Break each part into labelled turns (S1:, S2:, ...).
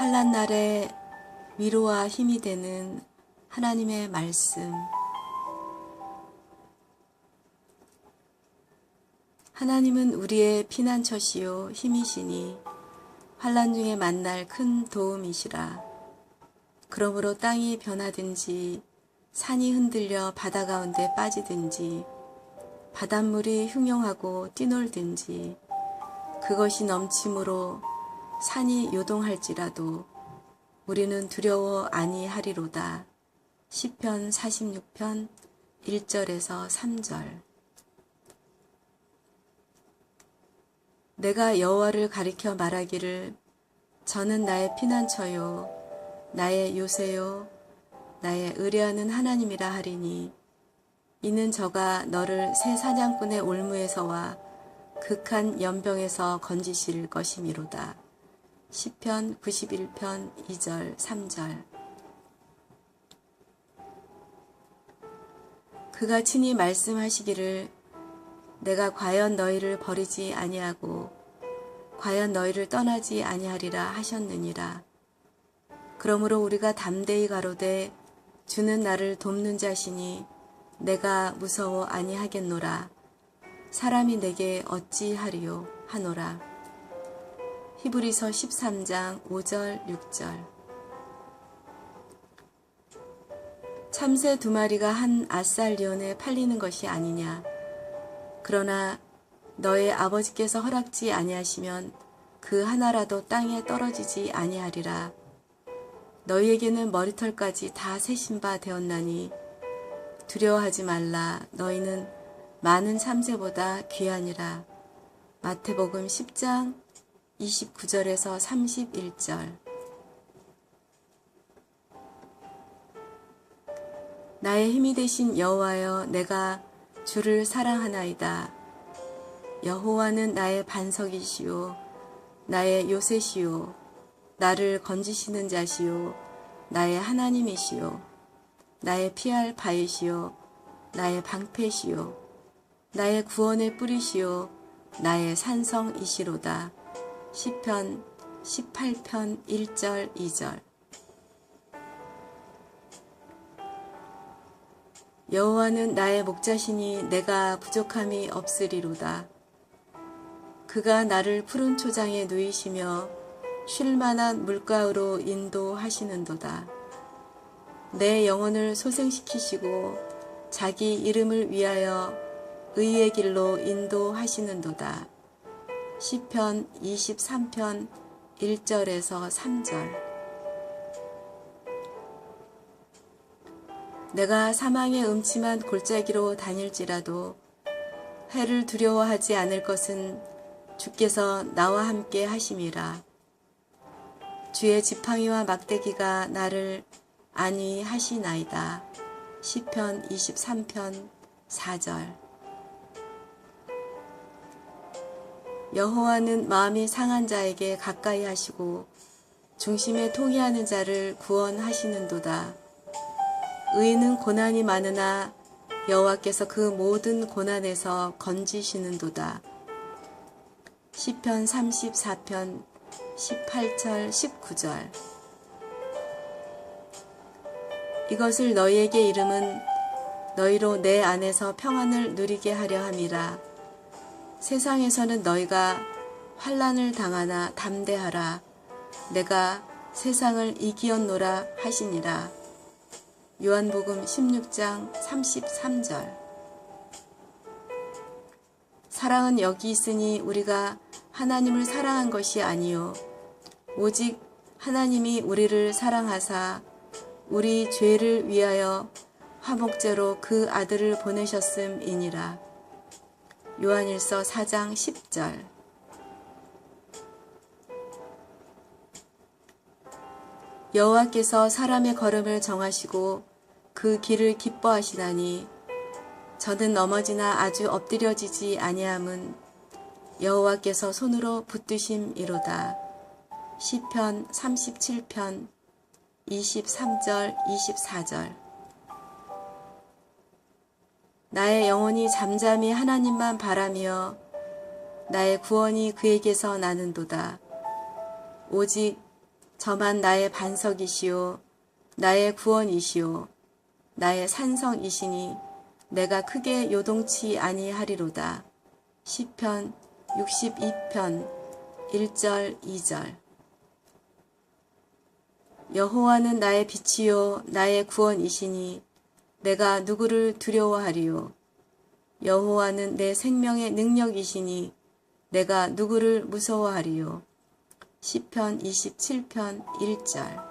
S1: 환란 날에 위로와 힘이 되는 하나님의 말씀. 하나님은 우리의 피난처시요 힘이시니 환란 중에 만날 큰 도움이시라. 그러므로 땅이 변하든지 산이 흔들려 바다 가운데 빠지든지 바닷물이 흉용하고 뛰놀든지 그것이 넘침으로 산이 요동할지라도 우리는 두려워 아니하리로다. 시편 46편 1절에서 3절 내가 여호와를 가리켜 말하기를 저는 나의 피난처요 나의 요새요 나의 의뢰하는 하나님이라 하리니 이는 저가 너를 새 사냥꾼의 올무에서와 극한 연병에서 건지실 것이미로다. 시편 91편 2절 3절 그가 친히 말씀하시기를 내가 과연 너희를 버리지 아니하고 과연 너희를 떠나지 아니하리라 하셨느니라. 그러므로 우리가 담대히 가로되 주는 나를 돕는 자시니 내가 무서워 아니하겠노라. 사람이 내게 어찌하리요 하노라. 히브리서 13장 5절 6절 참새 두 마리가 한 아살리온에 팔리는 것이 아니냐. 그러나 너의 아버지께서 허락지 아니하시면 그 하나라도 땅에 떨어지지 아니하리라. 너희에게는 머리털까지 다 세신 바 되었나니 두려워하지 말라. 너희는 많은 참새보다 귀하니라. 마태복음 10장 29절에서 31절. 나의 힘이 되신 여호와여 내가 주를 사랑하나이다. 여호와는 나의 반석이시요 나의 요새시요 나를 건지시는 자시요 나의 하나님이시요 나의 피할 바이시요 나의 방패시요 나의 구원의 뿌리시요 나의 산성이시로다. 시편 18편 1절 2절 여호와는 나의 목자시니 내가 부족함이 없으리로다. 그가 나를 푸른 초장에 누이시며 쉴 만한 물가로 인도하시는도다. 내 영혼을 소생시키시고 자기 이름을 위하여 의의 길로 인도하시는도다. 시편 23편 1절에서 3절 내가 사망의 음침한 골짜기로 다닐지라도 해를 두려워하지 않을 것은 주께서 나와 함께 하심이라. 주의 지팡이와 막대기가 나를 안위하시나이다. 시편 23편 4절 여호와는 마음이 상한 자에게 가까이 하시고 중심에 통해하는 자를 구원하시는도다. 의인은 고난이 많으나 여호와께서 그 모든 고난에서 건지시는도다. 시편 34편 18절 19절 이것을 너희에게 이름은 너희로 내 안에서 평안을 누리게 하려 함이라. 세상에서는 너희가 환란을 당하나 담대하라. 내가 세상을 이기었노라 하시니라. 요한복음 16장 33절 사랑은 여기 있으니 우리가 하나님을 사랑한 것이 아니요 오직 하나님이 우리를 사랑하사 우리 죄를 위하여 화목제로 그 아들을 보내셨음이니라. 요한일서 4장 10절 여호와께서 사람의 걸음을 정하시고 그 길을 기뻐하시나니 저는 넘어지나 아주 엎드려지지 아니함은 여호와께서 손으로 붙드심이로다. 시편 37편 23절 24절 나의 영혼이 잠잠히 하나님만 바라며 나의 구원이 그에게서 나는도다. 오직 저만 나의 반석이시오 나의 구원이시오 나의 산성이시니 내가 크게 요동치 아니하리로다. 시편 62편 1절 2절 여호와는 나의 빛이요 나의 구원이시니 내가 누구를 두려워하리요? 여호와는 내 생명의 능력이시니 내가 누구를 무서워하리요? 시편 27편 1절.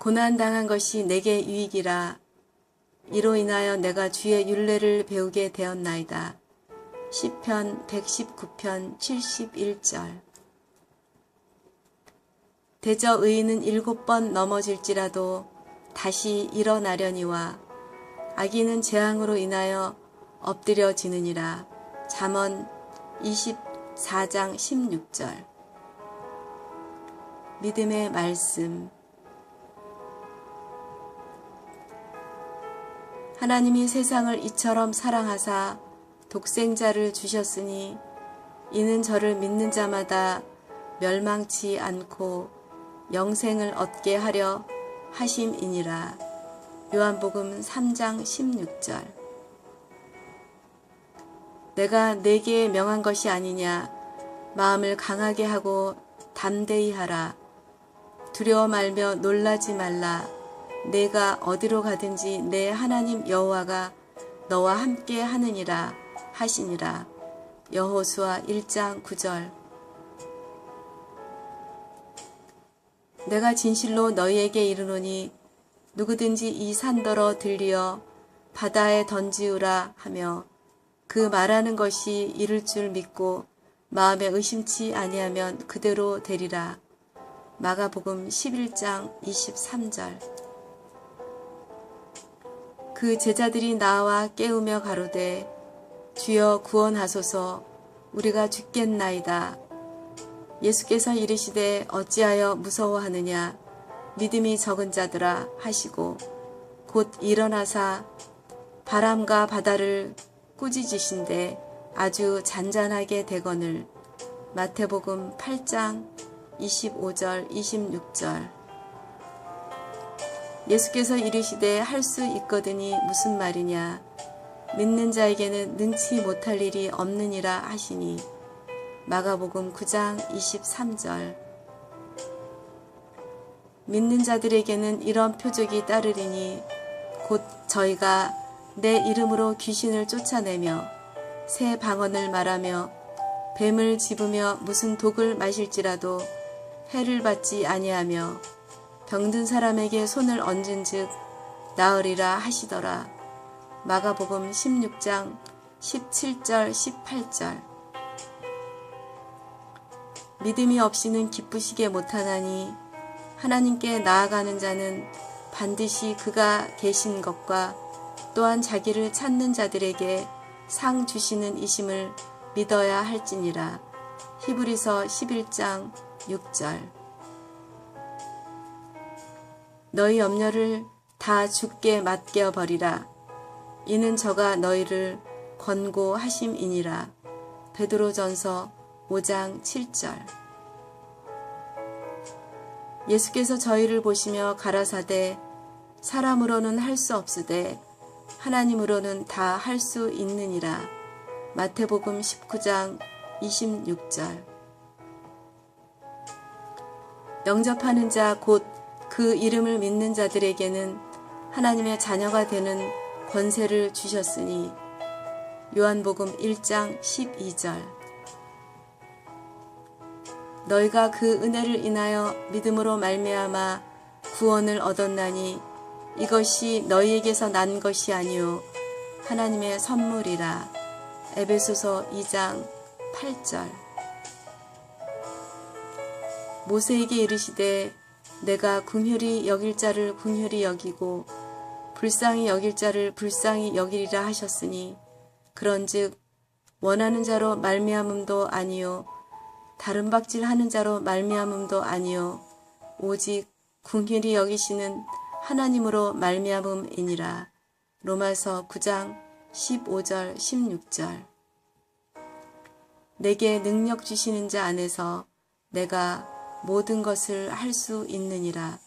S1: 고난당한 것이 내게 유익이라. 이로 인하여 내가 주의 윤례를 배우게 되었나이다. 시편 119편 71절 대저 의인은 일곱 번 넘어질지라도 다시 일어나려니와 악인은 재앙으로 인하여 엎드려지느니라. 잠언 24장 16절 믿음의 말씀 하나님이 세상을 이처럼 사랑하사 독생자를 주셨으니 이는 저를 믿는 자마다 멸망치 않고 영생을 얻게 하려 하심이니라. 요한복음 3장 16절. 내가 내게 명한 것이 아니냐? 마음을 강하게 하고 담대히 하라. 두려워 말며 놀라지 말라. 내가 어디로 가든지 내 하나님 여호와가 너와 함께 하느니라 하시니라. 여호수아 1장 9절 내가 진실로 너희에게 이르노니 누구든지 이 산더러 들리어 바다에 던지우라 하며 그 말하는 것이 이를 줄 믿고 마음에 의심치 아니하면 그대로 되리라. 마가복음 11장 23절 그 제자들이 나와 깨우며 가로되 주여 구원하소서 우리가 죽겠나이다. 예수께서 이르시되 어찌하여 무서워하느냐? 믿음이 적은 자들아 하시고 곧 일어나사 바람과 바다를 꾸짖으신데 아주 잔잔하게 되거늘. 마태복음 8장 25절 26절. 예수께서 이르시되 할 수 있거든이 무슨 말이냐? 믿는 자에게는 능치 못할 일이 없느니라 하시니 마가복음 9장 23절 믿는 자들에게는 이런 표적이 따르리니 곧 저희가 내 이름으로 귀신을 쫓아내며 새 방언을 말하며 뱀을 집으며 무슨 독을 마실지라도 해를 받지 아니하며 병든 사람에게 손을 얹은즉 나으리라 하시더라. 마가복음 16장 17절 18절 믿음이 없이는 기쁘시게 못하나니 하나님께 나아가는 자는 반드시 그가 계신 것과 또한 자기를 찾는 자들에게 상 주시는 이심을 믿어야 할지니라. 히브리서 11장 6절 너희 염려를 다 죽게 맡겨 버리라. 이는 저가 너희를 권고하심이니라. 베드로전서 5장 7절. 예수께서 저희를 보시며 가라사대 사람으로는 할 수 없으되 하나님으로는 다 할 수 있느니라. 마태복음 19장 26절. 영접하는 자 곧 그 이름을 믿는 자들에게는 하나님의 자녀가 되는 권세를 주셨으니 요한복음 1장 12절 너희가 그 은혜를 인하여 믿음으로 말미암아 구원을 얻었나니 이것이 너희에게서 난 것이 아니요 하나님의 선물이라. 에베소서 2장 8절. 모세에게 이르시되 내가 궁휼히 여길 자를 궁휼히 여기고 불쌍히 여길 자를 불쌍히 여기리라 하셨으니 그런즉 원하는 자로 말미암음도 아니요 다른 박질하는 자로 말미암음도 아니요. 오직 궁휼히 여기시는 하나님으로 말미암음이니라. 로마서 9장 15절 16절. 내게 능력 주시는 자 안에서 내가 모든 것을 할 수 있느니라.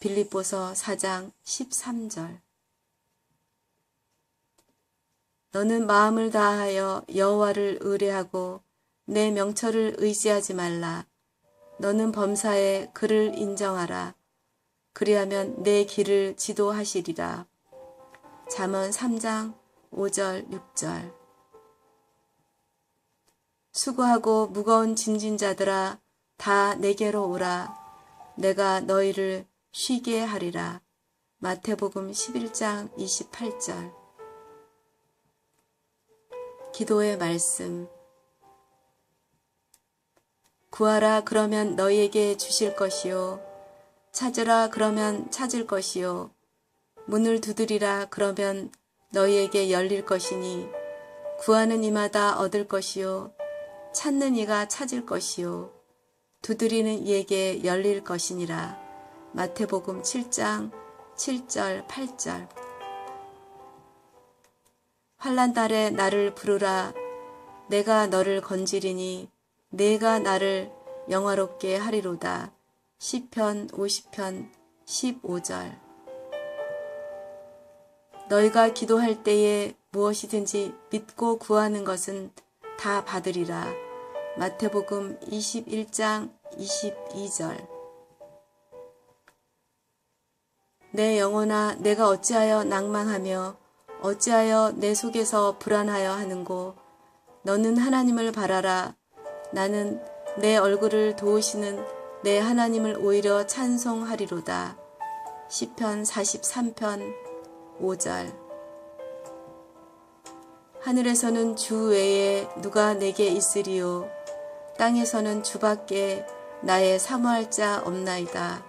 S1: 빌립보서 4장 13절. 너는 마음을 다하여 여호와를 의뢰하고 내 명철을 의지하지 말라. 너는 범사에 그를 인정하라. 그리하면 내 길을 지도하시리라. 잠언 3장 5절 6절 수고하고 무거운 짐진 자들아 다 내게로 오라. 내가 너희를 쉬게 하리라. 마태복음 11장 28절 기도의 말씀 구하라 그러면 너희에게 주실 것이요. 찾으라 그러면 찾을 것이요. 문을 두드리라 그러면 너희에게 열릴 것이니 구하는 이마다 얻을 것이요. 찾는 이가 찾을 것이요. 두드리는 이에게 열릴 것이니라. 마태복음 7장 7절 8절. 환란 달에 나를 부르라. 내가 너를 건지리니 내가 나를 영화롭게 하리로다. 시편 50편 15절 너희가 기도할 때에 무엇이든지 믿고 구하는 것은 다 받으리라. 마태복음 21장 22절 내 영혼아 내가 어찌하여 낭망하며 어찌하여 내 속에서 불안하여 하는고 너는 하나님을 바라라 나는 내 얼굴을 도우시는 내 하나님을 오히려 찬송하리로다. 시편 43편 5절 하늘에서는 주 외에 누가 내게 있으리요 땅에서는 주밖에 나의 사모할 자 없나이다.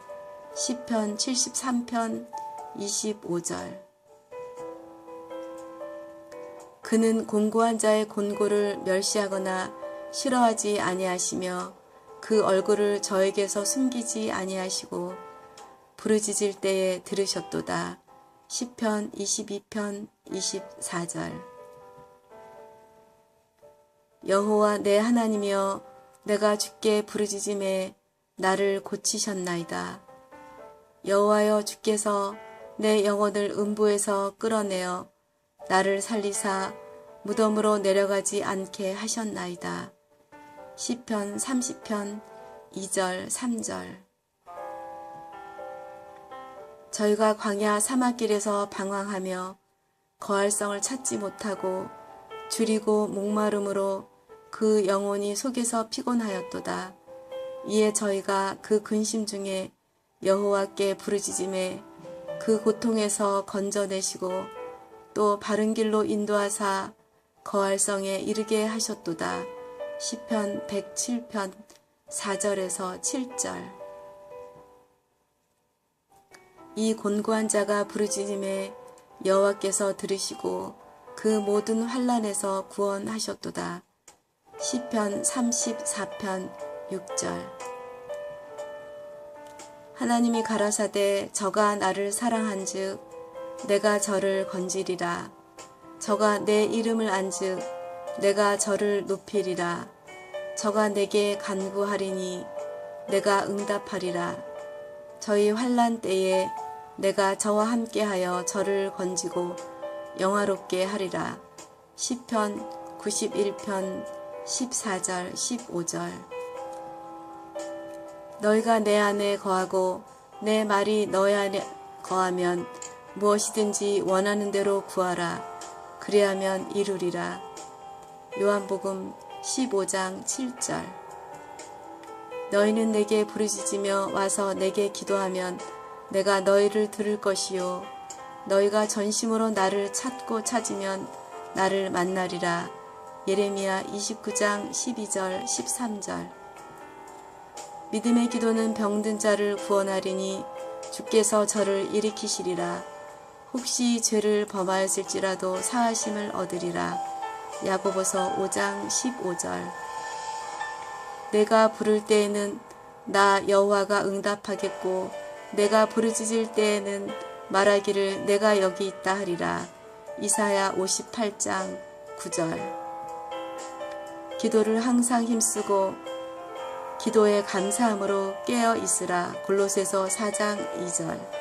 S1: 시편 73편 25절 그는 공고한 자의 곤고를 멸시하거나 싫어하지 아니하시며 그 얼굴을 저에게서 숨기지 아니하시고 부르짖을 때에 들으셨도다. 시편 22편 24절 여호와 내 하나님이여 내가 주께 부르짖음에 나를 고치셨나이다. 여호와여 주께서 내 영혼을 음부에서 끌어내어 나를 살리사 무덤으로 내려가지 않게 하셨나이다. 시편 30편 2절 3절 저희가 광야 사막길에서 방황하며 거할성을 찾지 못하고 줄이고 목마름으로 그 영혼이 속에서 피곤하였도다. 이에 저희가 그 근심 중에 여호와께 부르짖음에 그 고통에서 건져내시고 또 바른 길로 인도하사 거할성에 이르게 하셨도다. 시편 107편 4절에서 7절. 이 곤고한 자가 부르짖음에 여호와께서 들으시고 그 모든 환란에서 구원하셨도다. 시편 34편 6절. 하나님이 가라사대 저가 나를 사랑한즉 내가 저를 건지리라. 저가 내 이름을 안즉 내가 저를 높이리라. 저가 내게 간구하리니 내가 응답하리라. 저희 환란 때에 내가 저와 함께하여 저를 건지고 영화롭게 하리라. 시편 91편 14절 15절 너희가 내 안에 거하고 내 말이 너희 안에 거하면 무엇이든지 원하는 대로 구하라. 그리하면 이루리라. 요한복음 15장 7절. 너희는 내게 부르짖으며 와서 내게 기도하면 내가 너희를 들을 것이요. 너희가 전심으로 나를 찾고 찾으면 나를 만나리라. 예레미야 29장 12절 13절. 믿음의 기도는 병든 자를 구원하리니 주께서 저를 일으키시리라. 혹시 죄를 범하였을지라도 사하심을 얻으리라 야고보서 5장 15절. 내가 부를 때에는 나 여호와가 응답하겠고 내가 부르짖을 때에는 말하기를 내가 여기 있다 하리라. 이사야 58장 9절. 기도를 항상 힘쓰고 기도에 감사함으로 깨어 있으라. 골로새서 4장 2절